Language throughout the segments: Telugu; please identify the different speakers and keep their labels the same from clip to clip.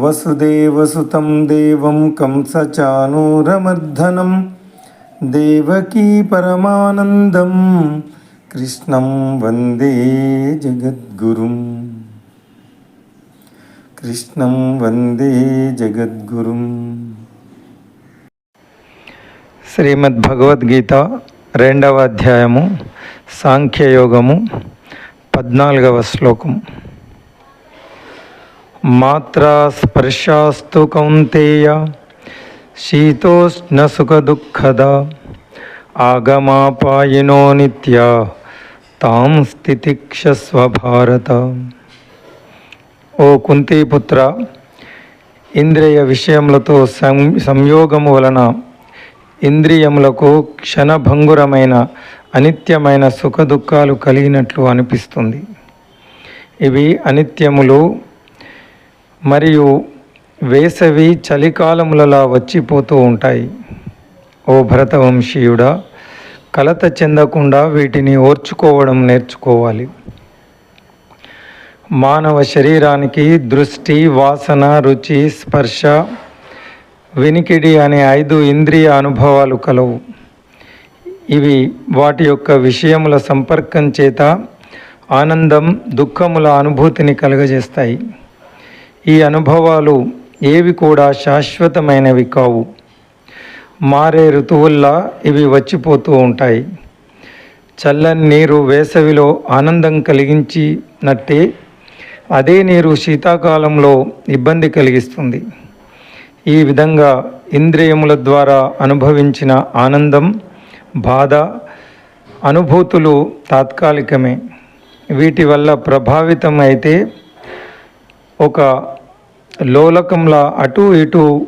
Speaker 1: వసుదేవసుతం దేవం కంసచానూరమర్ధనం. దేవకీ పరమానందం కృష్ణం వందే జగద్గురుం. కృష్ణం వందే జగద్గురుం. శ్రీమద్ భగవద్గీత రెండవ అధ్యాయము సాంఖ్యయోగము పద్నాలుగవ శ్లోకం. మాత్రా స్పర్శాస్తు కౌంతేయ శీతోష్ణసుఖదుఃఖద ఆగమాపాయినో నిత్య తాం స్థితిక్షస్వ భారత ఓ కుంతీపుత్ర ఇంద్రియ విషయములతో సం సంయోగము వలన ఇంద్రియములకు క్షణభంగురమైన అనిత్యమైన సుఖదుఖాలు కలిగినట్లు అనిపిస్తుంది. ఇవి అనిత్యములు మరియు వేసవి చలికాలములలా వచ్చిపోతూ ఉంటాయి. ఓ భరతవంశీయుడా కలత చెందకుండా వీటిని ఓర్చుకోవడం నేర్చుకోవాలి. మానవ శరీరానికి దృష్టి వాసన రుచి స్పర్శ వినికిడి అనే ఐదు ఇంద్రియ అనుభవాలు కలవు. ఇవి వాటి యొక్క విషయముల సంపర్కం చేత ఆనందం దుఃఖముల అనుభూతిని కలుగజేస్తాయి. ఈ అనుభవాలు ఏవి కూడా శాశ్వతమైనవి కావు. మారే ఋతువుల్లా ఇవి వచ్చిపోతూ ఉంటాయి. చల్లని నీరు వేసవిలో ఆనందం కలిగించినట్టే అదే నీరు శీతాకాలంలో ఇబ్బంది కలిగిస్తుంది. ఈ విధంగా ఇంద్రియముల ద్వారా అనుభవించిన ఆనందం బాధ అనుభూతులు తాత్కాలికమే. వీటి వల్ల ప్రభావితం అయితే ఒక లోలకంలా అటు ఇటు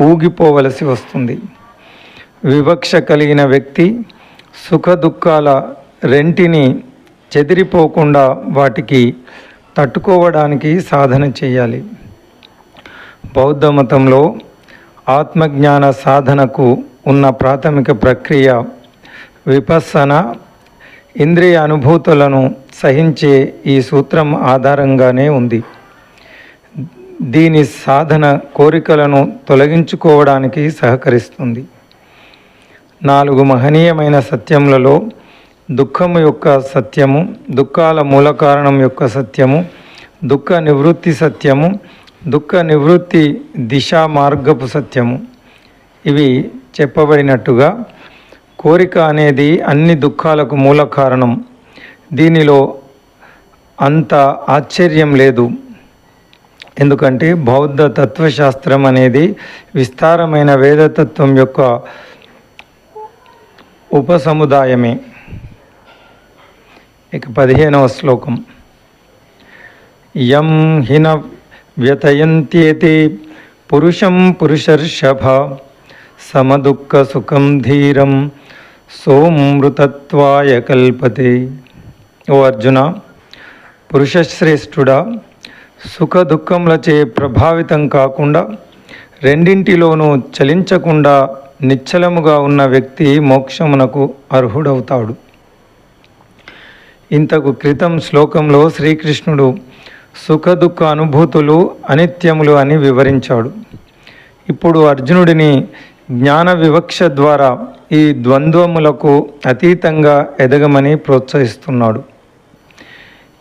Speaker 1: ఊగిపోవలసి వస్తుంది. వివక్ష కలిగిన వ్యక్తి సుఖ దుఃఖాల రెంటిని చెదిరిపోకుండా వాటికి తట్టుకోవడానికి సాధన చేయాలి. బౌద్ధ మతంలో ఆత్మజ్ఞాన సాధనకు ఉన్న ప్రాథమిక ప్రక్రియ విపస్సన ఇంద్రియ అనుభూతులను సహించే ఈ సూత్రం ఆధారంగానే ఉంది. దీని సాధన కోరికలను తొలగించుకోవడానికి సహకరిస్తుంది. నాలుగు మహనీయమైన సత్యములలో దుఃఖము యొక్క సత్యము దుఃఖాల మూల కారణం యొక్క సత్యము దుఃఖ నివృత్తి సత్యము దుఃఖ నివృత్తి దిశా మార్గపు సత్యము. ఇవి చెప్పబడినట్టుగా కోరిక అనేది అన్ని దుఃఖాలకు మూల కారణం. దీనిలో అంత ఆశ్చర్యం లేదు. ఎందుకంటే బౌద్ధ తత్వశాస్త్రం అనేది విస్తారమైన వేదతత్వం యొక్క ఉపసముదాయమే. ఇక పదిహేనవ శ్లోకం. యం హిన వ్యతయంత్యేతే పురుషం పురుషర్షభ సమదుఃఖ సుఖం ధీరం సోమృతత్వాయ కల్పతే. ఓ అర్జున పురుషశ్రేష్ఠుడా సుఖ దుఃఖములచే ప్రభావితం కాకుండా రెండింటిలోనూ చలించకుండా నిశ్చలముగా ఉన్న వ్యక్తి మోక్షమునకు అర్హుడవుతాడు. ఇంతకు క్రితం శ్లోకంలో శ్రీకృష్ణుడు సుఖదుఖ అనుభూతులు అనిత్యములు అని వివరించాడు. ఇప్పుడు అర్జునుడిని జ్ఞాన వివక్ష ద్వారా ఈ ద్వంద్వములకు అతీతంగా ఎదగమని ప్రోత్సహిస్తున్నాడు.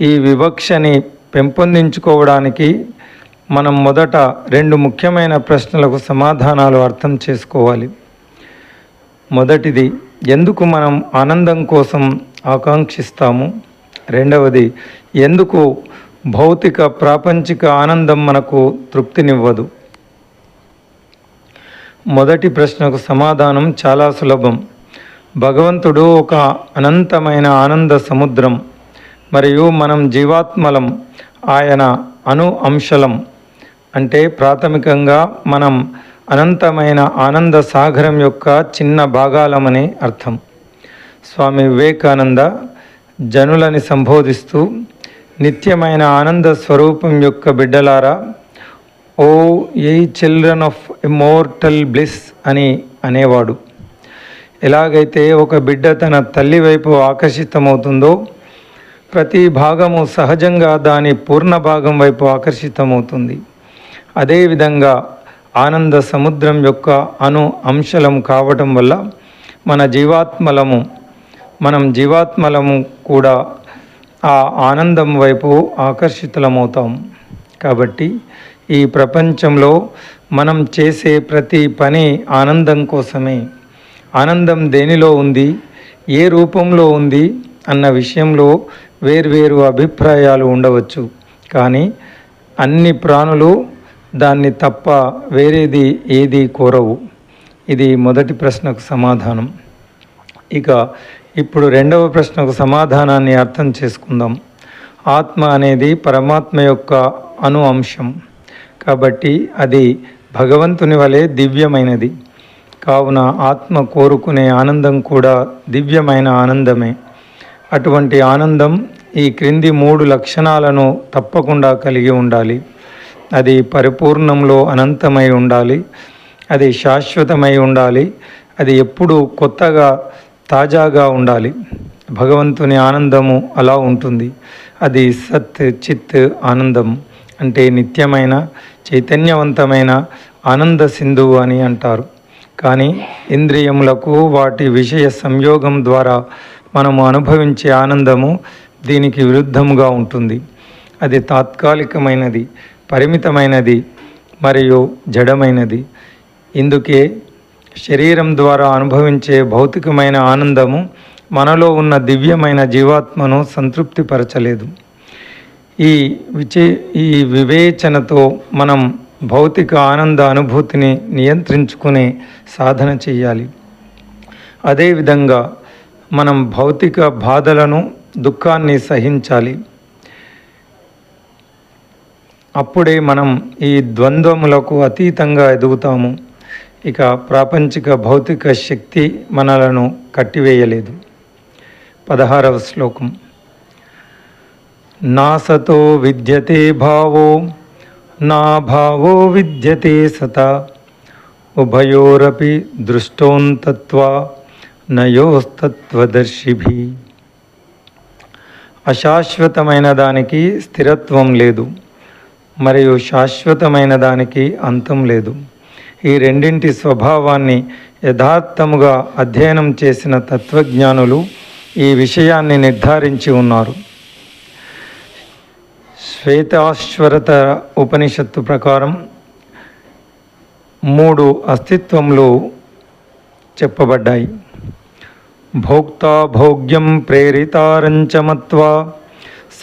Speaker 1: ఈ వివక్షని పెంపొందించుకోవడానికి మనం మొదట రెండు ముఖ్యమైన ప్రశ్నలకు సమాధానాలు అర్థం చేసుకోవాలి. మొదటిది ఎందుకు మనం ఆనందం కోసం ఆకాంక్షిస్తాము? రెండవది ఎందుకు భౌతిక ప్రాపంచిక ఆనందం మనకు తృప్తినివ్వదు? మొదటి ప్రశ్నకు సమాధానం చాలా సులభం. భగవంతుడు ఒక అనంతమైన ఆనంద సముద్రం. మరియు మనం జీవాత్మలం ఆయన అను అంశలం. అంటే ప్రాథమికంగా మనం అనంతమైన ఆనంద సాగరం యొక్క చిన్న భాగాలమని అర్థం. స్వామి వివేకానంద జనులని సంబోధిస్తూ నిత్యమైన ఆనంద స్వరూపం యొక్క బిడ్డలారా O ye children of immortal bliss అని అనేవాడు. ఎలాగైతే ఒక బిడ్డ తన తల్లి వైపు ఆకర్షితమవుతుందో ప్రతి భాగము సహజంగా దాని పూర్ణ భాగం వైపు ఆకర్షితమవుతుంది. అదేవిధంగా ఆనంద సముద్రం యొక్క అను అంశలం కావటం వల్ల మన జీవాత్మలము మనం జీవాత్మలము కూడా ఆ ఆనందం వైపు ఆకర్షితులమవుతాం. కాబట్టి ఈ ప్రపంచంలో మనం చేసే ప్రతి పని ఆనందం కోసమే. ఆనందం దేనిలో ఉంది ఏ రూపంలో ఉంది అన్న విషయంలో వేర్వేరు అభిప్రాయాలు ఉండవచ్చు. కానీ అన్ని ప్రాణులు దాన్ని తప్ప వేరేది ఏది కోరవు. ఇది మొదటి ప్రశ్నకు సమాధానం. ఇక ఇప్పుడు రెండవ ప్రశ్నకు సమాధానాన్ని అర్థం చేసుకుందాం. ఆత్మ అనేది పరమాత్మ యొక్క అను అంశం. కాబట్టి అది భగవంతుని వలె దివ్యమైనది. కావున ఆత్మ కోరుకునే ఆనందం కూడా దివ్యమైన ఆనందమే. అటువంటి ఆనందం ఈ క్రింది మూడు లక్షణాలను తప్పకుండా కలిగి ఉండాలి. అది పరిపూర్ణంలో అనంతమై ఉండాలి. అది శాశ్వతమై ఉండాలి. అది ఎప్పుడూ కొత్తగా తాజాగా ఉండాలి. భగవంతుని ఆనందము అలా ఉంటుంది. అది సత్ చిత్ ఆనందం అంటే నిత్యమైన చైతన్యవంతమైన ఆనంద సింధువు అని అంటారు. కానీ ఇంద్రియములకు వాటి విషయ సంయోగం ద్వారా మనము అనుభవించే ఆనందము దీనికి విరుద్ధముగా ఉంటుంది. అది తాత్కాలికమైనది పరిమితమైనది మరియు జడమైనది. ఇందుకే శరీరం ద్వారా అనుభవించే భౌతికమైన ఆనందము మనలో ఉన్న దివ్యమైన జీవాత్మను సంతృప్తిపరచలేదు. ఈ విచే ఈ వివేచనతో మనం భౌతిక ఆనంద అనుభూతిని నియంత్రించుకునే సాధన చేయాలి. అదేవిధంగా మనం భౌతిక బాధలను దుఃఖాన్ని సహించాలి. అప్పుడే మనం ఈ ద్వంద్వములకు అతీతంగా ఎదుగుతాము. ఇక ప్రాపంచిక భౌతిక శక్తి మనలను కట్టివేయలేదు. పదహారవ శ్లోకం. నాసతో విద్యతే భావో నా భావో విద్యతే సత ఉభయోరపి దృష్టోంతత్వ నయోస్తత్వదర్శిభి అశాశ్వతమైన దానికి స్థిరత్వం లేదు మరియు శాశ్వతమైన దానికి అంతం లేదు ఈ రెండింటి స్వభావాన్ని యథార్థముగా అధ్యయనం చేసిన తత్వజ్ఞానులు ఈ విషయాన్ని నిర్ధారించి ఉన్నారు। శ్వేతాశ్వరత ఉపనిషత్తు ప్రకారం మూడు అస్తిత్వములు చెప్పబడ్డాయి. భోక్తా భోగ్యం ప్రేరితారంచమత్వా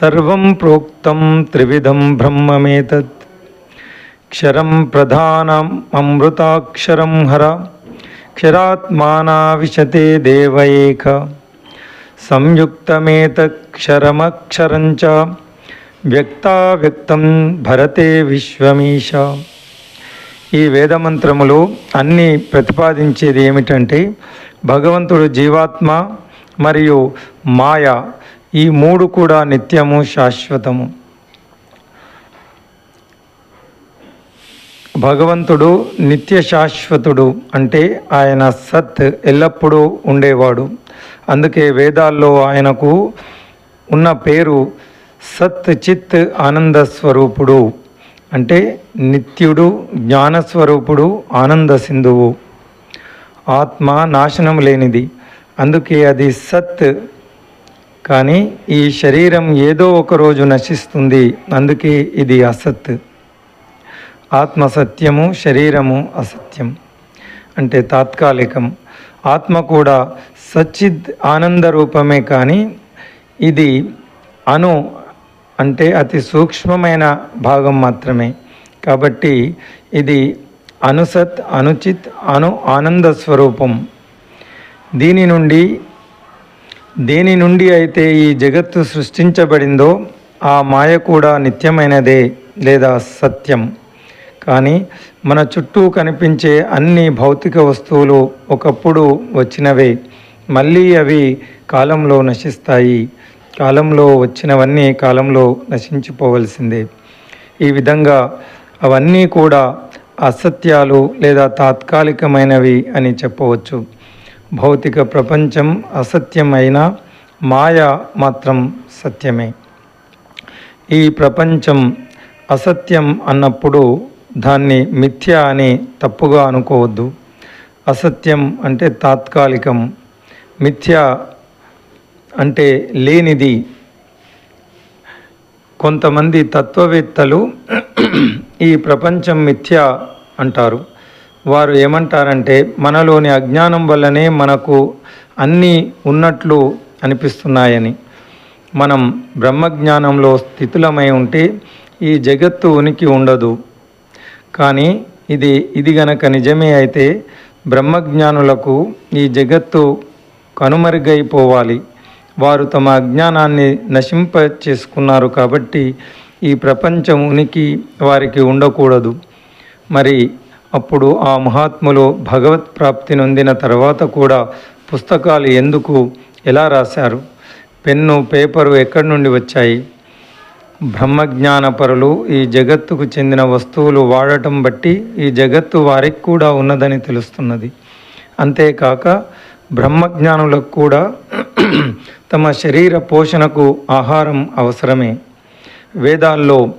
Speaker 1: సర్వం ప్రోక్తం త్రివిధం బ్రహ్మమేతత్. క్షరం ప్రధానం అమృతాక్షరం హర క్షరాత్మానా విశతే దేవ ఏక. సంయుక్తమేతక్షరమక్షరం చ వ్యక్తావ్యక్తం భరతే విశ్వమీశ. ఈ వేదమంత్రములు అన్నీ ప్రతిపాదించేది ఏమిటంటే భగవంతుడు జీవాత్మ మరియు మాయ ఈ మూడు కూడా నిత్యము శాశ్వతము. భగవంతుడు నిత్య శాశ్వతుడు అంటే ఆయన సత్ ఎల్లప్పుడూ ఉండేవాడు. అందుకే వేదాల్లో ఆయనకు ఉన్న పేరు సత్ చిత్ ఆనంద స్వరూపుడు అంటే నిత్యుడు జ్ఞానస్వరూపుడు ఆనంద సింధువు. ఆత్మ నాశనం లేనిది. అందుకే అది సత్. కానీ ఈ శరీరం ఏదో ఒక రోజు నశిస్తుంది. అందుకే ఇది అసత్. ఆత్మ సత్యము శరీరము అసత్యం. అంటే తాత్కాలికం. ఆత్మ కూడా సచ్చిద్ ఆనంద రూపమే కానీ ఇది అను అంటే అతి సూక్ష్మమైన భాగం మాత్రమే. కాబట్టి ఇది అనుసత్ అనుచిత్ అను ఆనంద స్వరూపం. దీని నుండి దేని నుండి అయితే ఈ జగత్తు సృష్టించబడిందో ఆ మాయ కూడా నిత్యమైనదే లేదా సత్యం. కానీ మన చుట్టూ కనిపించే అన్ని భౌతిక వస్తువులు ఒకప్పుడు వచ్చినవే. మళ్ళీ అవి కాలంలో నశిస్తాయి. కాలంలో వచ్చినవన్నీ కాలంలో నశించిపోవలసిందే. ఈ విధంగా అవన్నీ కూడా అసత్యాలు లేదా తాత్కాలికమైనవి అని చెప్పవచ్చు. భౌతిక ప్రపంచం అసత్యం అయినా మాయ మాత్రం సత్యమే. ఈ ప్రపంచం అసత్యం అన్నప్పుడు దాన్ని మిథ్య అని తప్పుగా అనుకోవద్దు. అసత్యం అంటే తాత్కాలికం. మిథ్య అంటే లేనిది. కొంతమంది తత్వవేత్తలు ఈ ప్రపంచం మిథ్య అంటారు. వారు ఏమంటారంటే మనలోని అజ్ఞానం వల్లనే మనకు అన్నీ ఉన్నట్లు అనిపిస్తున్నాయని. మనం బ్రహ్మజ్ఞానంలో స్థితులమై ఉంటే ఈ జగత్తు ఉనికి ఉండదు. కానీ ఇది ఇది గనక నిజమే అయితే బ్రహ్మజ్ఞానులకు ఈ జగత్తు కనుమరుగైపోవాలి. వారు తమ అజ్ఞానాన్ని నశింప చేసుకున్నారు కాబట్టి ఈ ప్రపంచం ఉనికి వారికి ఉండకూడదు. మరి అప్పుడు ఆ మహాత్ములు భగవత్ ప్రాప్తి నొందిన తర్వాత కూడా పుస్తకాలు ఎందుకు ఎలా రాశారు? పెన్ను పేపరు ఎక్కడి నుండి వచ్చాయి? బ్రహ్మజ్ఞానపరులు ఈ జగత్తుకు చెందిన వస్తువులు వాడటం బట్టి ఈ జగత్తు వారికి కూడా ఉన్నదని తెలుస్తున్నది. అంతేకాక బ్రహ్మజ్ఞానులకు కూడా తమ శరీర పోషణకు ఆహారం అవసరమే. వేదాల్లో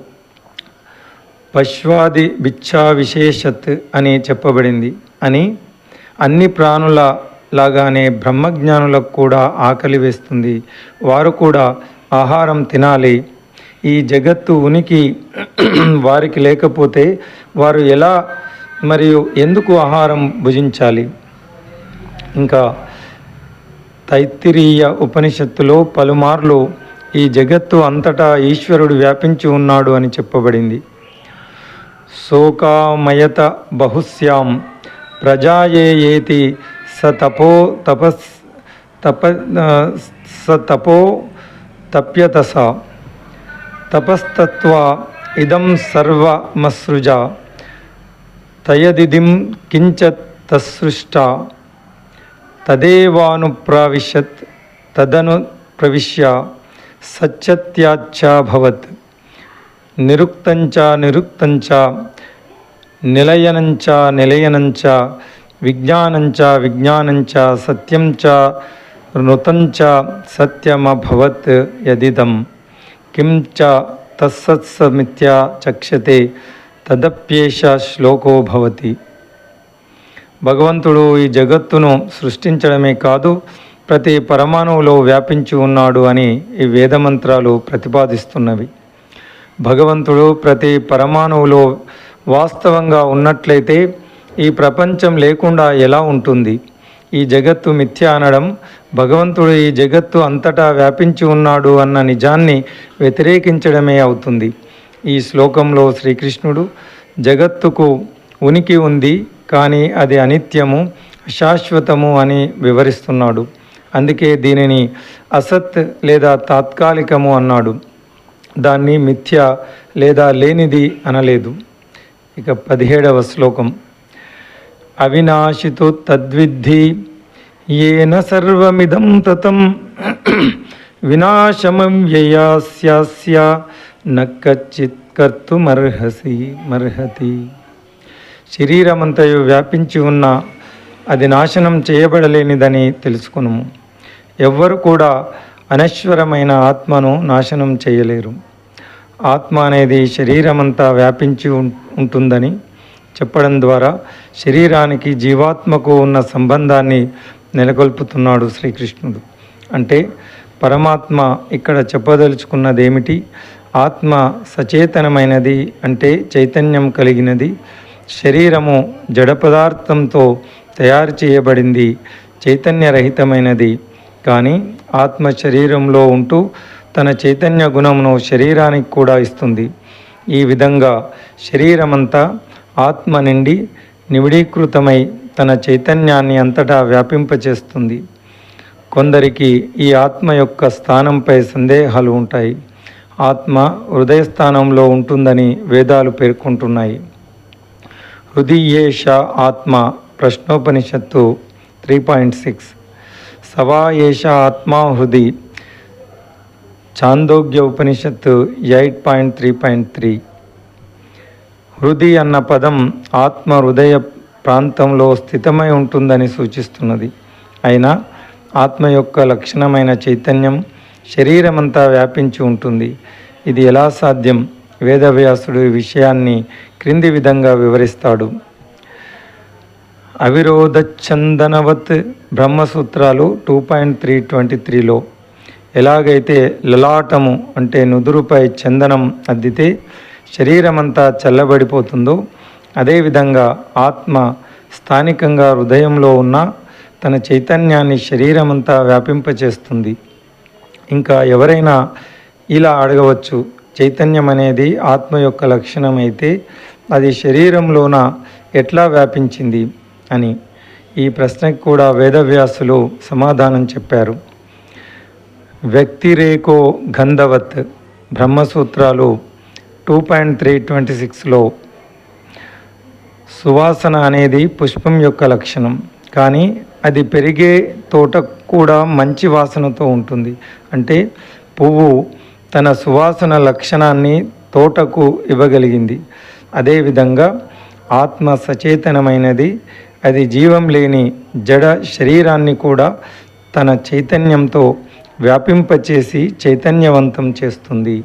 Speaker 1: పశ్వాది బిచ్చా విశేషత్ అని చెప్పబడింది అని అన్ని ప్రాణుల లాగానే బ్రహ్మజ్ఞానులకు కూడా ఆకలి వేస్తుంది. వారు కూడా ఆహారం తినాలి. ఈ జగత్తు ఉనికి వారికి లేకపోతే వారు ఎలా మరియు ఎందుకు ఆహారం భుజించాలి? ఇంకా తైత్తిరీయ ఉపనిషత్తులో పలుమార్లు ఈ జగత్తు అంతటా ఈశ్వరుడు వ్యాపించి ఉన్నాడు అని చెప్పబడింది. శోకామయత బహుశ్యాం ప్రజాయేయేతి స తపో తపస్ తప స తపో తప్యతస తపస్తత్వ ఇదం సర్వమసృజ తయదిదిం కించ తసృష్ట తదేవానుప్రావిశత్ తదను ప్రవిశ్య సత్యత్యాచ్చాభవత్ నిరుక్తంచ నిరుక్తంచ నిలయనంచ నిలయనంచ విజ్ఞానంచ విజ్ఞానంచ సత్యం చ నృతంచ సత్యమభవత్ యదిదం. కిం చ తత్సత్సమిత్యా చక్షతే తదప్యేష శ్లోకో భవతి. భగవంతుడు ఈ జగత్తును సృష్టించడమే కాదు ప్రతి పరమాణువులో వ్యాపించి ఉన్నాడు అని ఈ వేదమంత్రాలు ప్రతిపాదిస్తున్నవి. భగవంతుడు ప్రతి పరమాణువులో వాస్తవంగా ఉన్నట్లయితే ఈ ప్రపంచం లేకుండా ఎలా ఉంటుంది? ఈ జగత్తు మిథ్య అనడం భగవంతుడు ఈ జగత్తు అంతటా వ్యాపించి ఉన్నాడు అన్న నిజాన్ని వ్యతిరేకించడమే అవుతుంది. ఈ శ్లోకంలో శ్రీకృష్ణుడు జగత్తుకు ఉనికి ఉంది కానీ అది అనిత్యము శాశ్వతము అని వివరిస్తున్నాడు. అందుకే దీనిని అసత్ లేదా తాత్కాలికము అన్నాడు. దాన్ని మిథ్య లేదా లేనిది అనలేదు. ఇక పదిహేడవ శ్లోకం. అవినాశితో తద్విద్ధి ఏన సర్వమిదం తతం వినాశమవ్యయాస్యాస్య నచ్చిత్ కర్తుమర్హసి మర్హతి. శరీరమంతయు వ్యాపించి ఉన్న అది నాశనం చేయబడలేనిదని తెలుసుకును ఎవ్వరు కూడా అనశ్వరమైన ఆత్మను నాశనం చేయలేరు. ఆత్మ అనేది శరీరమంతా వ్యాపించి ఉంటుందని చెప్పడం ద్వారా శరీరానికి జీవాత్మకు ఉన్న సంబంధాన్ని నెలకొల్పుతున్నాడు శ్రీకృష్ణుడు. అంటే పరమాత్మ ఇక్కడ చెప్పదలుచుకున్నదేమిటి? ఆత్మ సచేతనమైనది అంటే చైతన్యం కలిగినది శరీరము జడ పదార్థంతో తయారు చేయబడింది చైతన్యరహితమైనది. కానీ ఆత్మ శరీరంలో ఉంటూ తన చైతన్య గుణమును శరీరానికి కూడా ఇస్తుంది. ఈ విధంగా శరీరమంతా ఆత్మ నిండి నివిడీకృతమై తన చైతన్యాన్ని అంతటా వ్యాపింపచేస్తుంది. కొందరికి ఈ ఆత్మ యొక్క స్థానంపై సందేహాలు ఉంటాయి. ఆత్మ హృదయ స్థానంలో ఉంటుందని వేదాలు పేర్కొంటున్నాయి. హృదయేష ఆత్మ ప్రశ్నోపనిషత్తు త్రీ పాయింట్ సిక్స్. సవాయేష ఏష ఆత్మా హృది Chandogya Upanishad eight point three point three. హృది అన్న పదం ఆత్మ హృదయ ప్రాంతంలో స్థితమై ఉంటుందని సూచిస్తున్నది. అయినా ఆత్మ యొక్క లక్షణమైన చైతన్యం శరీరమంతా వ్యాపించి ఉంటుంది. ఇది ఎలా సాధ్యం? వేదవ్యాసుడు ఈ విషయాన్ని క్రింది విధంగా వివరిస్తాడు. అవిరోధ చందనవత్ బ్రహ్మసూత్రాలు టూ పాయింట్ త్రీ ట్వంటీ త్రీలో ఎలాగైతే లలాటము అంటే నుదురుపై చందనం అద్దితే శరీరమంతా చల్లబడిపోతుందో అదేవిధంగా ఆత్మ స్థానికంగా హృదయంలో ఉన్న తన చైతన్యాన్ని శరీరమంతా వ్యాపింపచేస్తుంది. ఇంకా ఎవరైనా ఇలా అడగవచ్చు చైతన్యం అనేది ఆత్మ యొక్క లక్షణం అయితే అది శరీరంలోన ఎట్లా వ్యాపించింది అని ఈ ప్రశ్నకు కూడా వేదవ్యాసులు సమాధానం చెప్పారు. వ్యక్తిరేకో గంధవత్ బ్రహ్మసూత్రాలు టూ పాయింట్ త్రీ ట్వంటీ సిక్స్లో సువాసన అనేది పుష్పం యొక్క లక్షణం. కానీ అది పెరిగే తోట కూడా మంచి వాసనతో ఉంటుంది. అంటే పువ్వు తన సువాసన లక్షణాన్ని తోటకు ఇవ్వగలిగింది. అదేవిధంగా ఆత్మ సచేతనమైనది అది జీవం లేని జడ శరీరాన్ని కూడా తన చైతన్యంతో వ్యాపింపచేసి చైతన్యవంతం చేస్తుంది.